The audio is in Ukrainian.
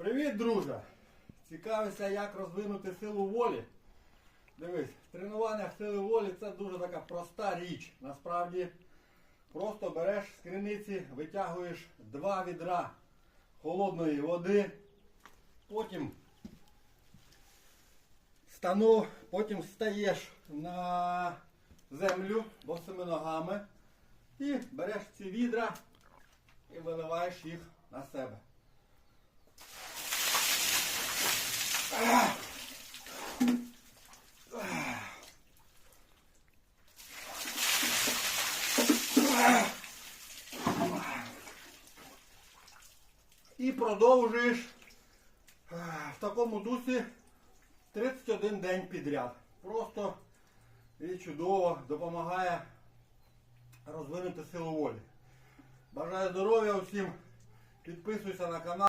Привіт, друже! Цікавишся, як розвинути силу волі. Дивись, тренування сили волі це дуже така проста річ. Насправді, просто береш з криниці, витягуєш два відра холодної води, потім стану, потім стаєш на землю босими ногами і береш ці відра і виливаєш їх на себе. І продовжуєш е, в такому дусі 31 день підряд. Просто і чудово допомагає розвинути силу волі. Бажаю здоров'я усім. Підписуйся на канал.